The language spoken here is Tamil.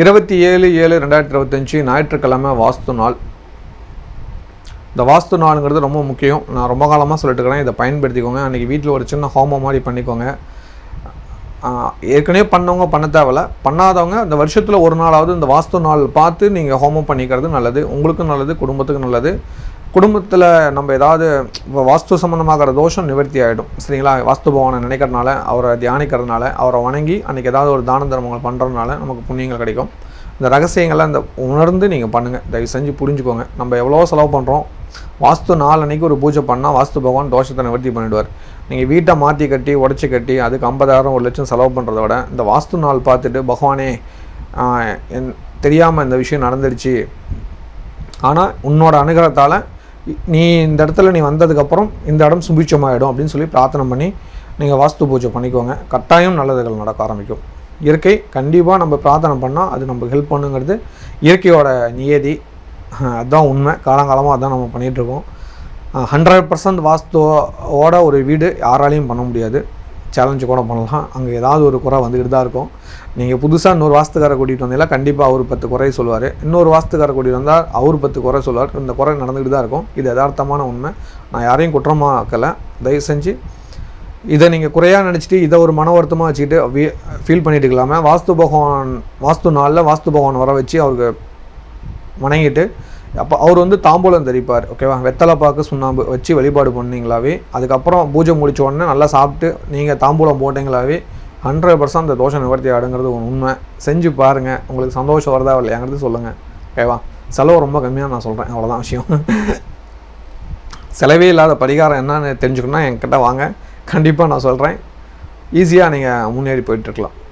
இருபத்தி ஏழு ஏழு ரெண்டாயிரத்தி இருபத்தஞ்சி ஞாயிற்றுக்கிழமை வாஸ்து நாள். இந்த வாஸ்து நாளுங்கிறது ரொம்ப முக்கியம். நான் ரொம்ப காலமாக சொல்லிட்டு இருக்கிறேன் இதை பயன்படுத்திக்கோங்க. அன்றைக்கி வீட்டில் ஒரு சின்ன ஹோமம் மாதிரி பண்ணிக்கோங்க. ஏற்கனவே பண்ணவங்க பண்ண தேவையில்ல. பண்ணாதவங்க இந்த வருஷத்தில் ஒரு நாளாவது இந்த வாஸ்து நாள் பார்த்து நீங்கள் ஹோமம் பண்ணிக்கிறது நல்லது. உங்களுக்கும் நல்லது குடும்பத்துக்கும் நல்லது. குடும்பத்தில் நம்ம ஏதாவது வாஸ்து சம்மந்தமாகிற தோஷம் நிவர்த்தி ஆகிடும் சரிங்களா? வாஸ்து பகவானை நினைக்கிறதுனால அவரை தியானிக்கிறதுனால அவரை வணங்கி அன்றைக்கி ஏதாவது ஒரு தான தர்மங்கள் பண்ணுறதுனால நமக்கு புண்ணியங்கள் கிடைக்கும். இந்த ரகசியங்களை இந்த உணர்ந்து நீங்கள் பண்ணுங்கள் தயவு செஞ்சு புரிஞ்சுக்கோங்க. நம்ம எவ்வளோ செலவு பண்ணுறோம் வாஸ்து நாள் அன்னைக்கு ஒரு பூஜை பண்ணால் வாஸ்து பகவான் தோஷத்தை நிவர்த்தி பண்ணிடுவார். நீங்கள் வீட்டை மாற்றி கட்டி உடச்சி கட்டி அதுக்கு ஐம்பதாயிரம் ஒரு லட்சம் செலவு பண்ணுறத விட இந்த வாஸ்து நாள் பார்த்துட்டு பகவானே என் தெரியாமல் இந்த விஷயம் நடந்துடுச்சு. ஆனால் உன்னோட அனுகிரகத்தால் நீ இந்த இடத்துல நீ வந்ததுக்கப்புறம் இந்த இடம் சுபிட்சமாகிடும் அப்படின்னு சொல்லி பிரார்த்தனை பண்ணி நீங்கள் வாஸ்து பூஜை பண்ணிக்கோங்க. கட்டாயம் நல்லதுகள் நடக்க ஆரம்பிக்கும். இயற்கை கண்டிப்பாக நம்ம பிரார்த்தனை பண்ணால் அது நமக்கு ஹெல்ப் பண்ணுங்கிறது இயற்கையோட நியதி. அதுதான் உண்மை. காலங்காலமாக அதான் நம்ம பண்ணிகிட்ருக்கோம் ஹண்ட்ரட் பர்சன்ட் வாஸ்துவோட ஒரு வீடு யாராலையும் பண்ண முடியாது. சேலஞ்சு கூட பண்ணலாம். அங்கே ஏதாவது ஒரு குறை வந்துக்கிட்டு தான் இருக்கும். நீங்கள் புதுசாக இன்னொரு வாஸ்துக்காரை கூட்டிகிட்டு வந்தீங்கன்னா கண்டிப்பாக அவர் பத்து குறை சொல்லுவார். இன்னொரு வாஸ்துக்காரை கூட்டிகிட்டு வந்தால் அவர் பத்து குறை சொல்லுவார். இந்த குறை நடந்துக்கிட்டு தான் இருக்கும். இது யதார்த்தமான உண்மை. நான் யாரையும் குற்றமாக்கலை. தயவு செஞ்சு இதை நீங்கள் குறையாக நினச்சிட்டு இதை ஒரு மன வருத்தமாக வச்சுக்கிட்டு ஃபீல் பண்ணிட்டு இருக்கலாமே. வாஸ்து பகவான் வாஸ்து நாளில் வாஸ்து பகவான் வர வச்சு அவருக்கு வணங்கிட்டு அப்போ அவர் வந்து தாம்பூலம் தெரிப்பார். ஓகேவா வெத்தலை பாக்கு சுண்ணாம்பு வச்சு வழிபாடு பண்ணீங்களாவே. அதுக்கப்புறம் பூஜை முடிச்ச உடனே நல்லா சாப்பிட்டு நீங்கள் தாம்பூலம் போட்டிங்களாவே ஹண்ட்ரட் பர்சன்ட் அந்த தோஷம் நிவர்த்தி ஆடுங்கிறது ஒரு உண்மை. செஞ்சு பாருங்கள் உங்களுக்கு சந்தோஷம் வருதா இல்லையாங்கிறது சொல்லுங்கள் ஓகேவா செலவு ரொம்ப கம்மியாக நான் சொல்கிறேன் அவ்வளோதான் விஷயம். செலவே இல்லாத பரிகாரம் என்னன்னு தெரிஞ்சுக்கணும்னா என்கிட்ட வாங்க. கண்டிப்பாக நான் சொல்கிறேன் ஈஸியாக நீங்கள் முன்னேறி போயிட்டுருக்கலாம்